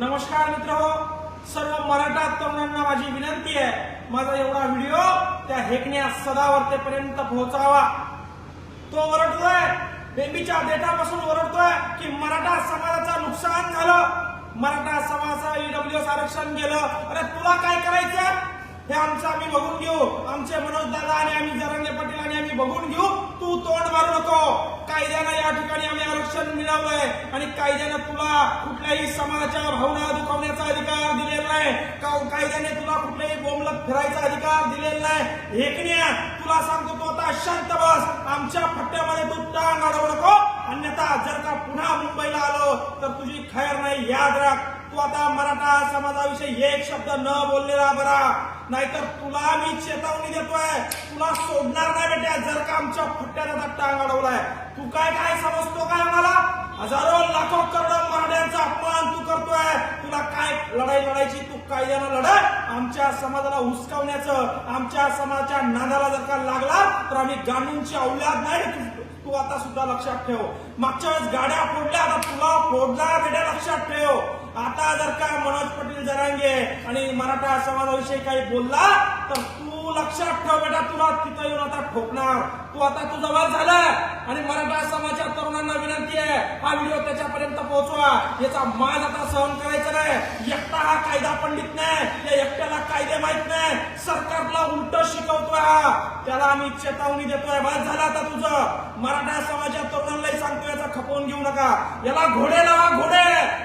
नमस्कार मित्र हो सर्व मराठा तरुणांना माझी विनंती आहे माझा एवढा व्हिडिओ त्या हेकण्या सदावर्तेपर्यंत पोहोचावा. तो ओरडतोय बेबीच्या डेटापासून ओरडतोय की मराठा समाजाचं नुकसान झालं. मराठा समाजाचं ईडब्ल्यूएस आरक्षण गेलं. अरे तुला काय करायचं हे आमचं आम्ही बघून घेऊ. आमचे मनोज दादा आणि आम्ही जरंगे पाटील आणि आम्ही बघून घेऊ. तू तोंड मारू नको. कायद्यानं या ठिकाणी आम्ही आरक्षण मिळवलंय आणि कायद्यानं तुला कुठल्याही समाजाच्या भावना दुखावण्याचा अधिकार दिलेला नाही. हो, कायद्याने तुला कुठल्याही बोमलत फिरायचा अधिकार दिलेला नाही. एकण्या तुला सांगतो तू आता शांत बस. आमच्या फट्ट्यामध्ये तू टांग अडवू नको अन्यथा जर का पुन्हा मुंबईला आलो तर तुझी खैर नाही याद राख. तू आता मराठा समाजाविषयी एक शब्द न बोललेला बरा. नाहीतर तुला मी चेतावणी देतोय. तुला सोडणार नाही बेट्या जर का आमच्या फट्ट्याला आता अडवलाय. तू काय काय समजतो काय मला हजारो लाखो करोड मराठ्यांचा अपमान तू करतोय तुला काय लढाई लढायची तू कायद्यानं लढाय आमच्या समाजाला हुसकावण्याचं आमच्या समाजाच्या नादाला जर का लागला तर आम्ही गांडूंची औलाद नाही. तू- आता सुद्धा लक्षात ठेव. मागच्या वेळेस गाड्या फोडल्या आता तुला फोडला बेट्या लक्षात ठेव. आता जर का मनोज पाटील जरांगे आणि मराठा समाजाविषयी काही बोलला तर तू लक्षात ठेव बेटा तुला तिथं येऊन आता ठोकणार. तू आता तू जवळ झाला आणि मराठा समाज विनंती आहे हा व्हिडिओ त्याच्यापर्यंत पोहोचवा. याचा मान आता सहन करायचा नाही. एकटा हा कायदा पंडित नाही. या एकट्याला कायदे माहीत नाही. सरकारला उलट शिकवतोय हा. त्याला आम्ही चेतावणी देतोय. बाद झाला आता तुझं. मराठा समाजात तरुणांनाही सांगतो याचा खपवून घेऊ नका. याला घोडे लावा घोडे.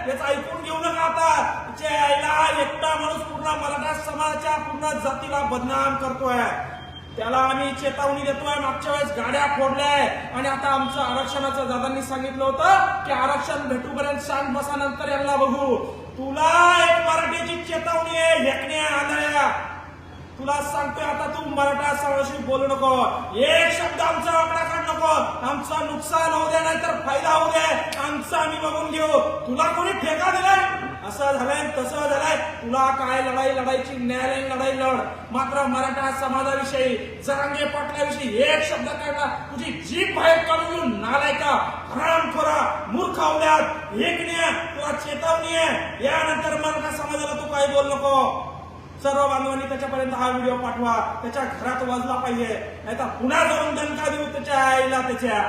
याचा ऐकून घेऊ नका आता. त्याच्या एकटा माणूस पूर्ण मराठा समाजाच्या पूर्ण जातीला बदनाम करतोय. त्याला आम्ही चेतावणी देतोय. मागच्या वेळेस गाड्या फोडल्या आणि आता आमचं आरक्षणाचं दादांनी सांगितलं होतं की आरक्षण भेटूपर्यंत शांत बसानंतर यांना बघू. तुला एक मराठीची चेतावणी आहे हेकण्या आंधळ्या तुला सांगतोय आता तू मराठा समाजाशी बोलू नको. एक शब्द आमचा वाकडा काढ नको. आमचं नुकसान होऊ दे नाहीतर फायदा होऊ दे. आमचं आम्ही बघून घेऊ. तुला कोणी ठेका दिलाय? असं झालाय तसं झालाय. तुला काय लढाई लढायची न्यायालयीन लढाई लढ. मात्र मराठा समाजाविषयी जरांगे पाटलाविषयी एक शब्द काढला. तुझी जीभ बाहेर काढून घेऊन नालायका हरामखोरा मूर्ख अवल्यात एकण्या तुला चेतावणी आहे. यानंतर मराठा समाजाला तू काही बोल नको. सर्व बांधवांनी त्याच्यापर्यंत हा व्हिडिओ पाठवा. त्याच्या घरात वाजला पाहिजे. नाहीतर पुन्हा जाऊन दणका देऊ त्याच्या आईला त्याच्या.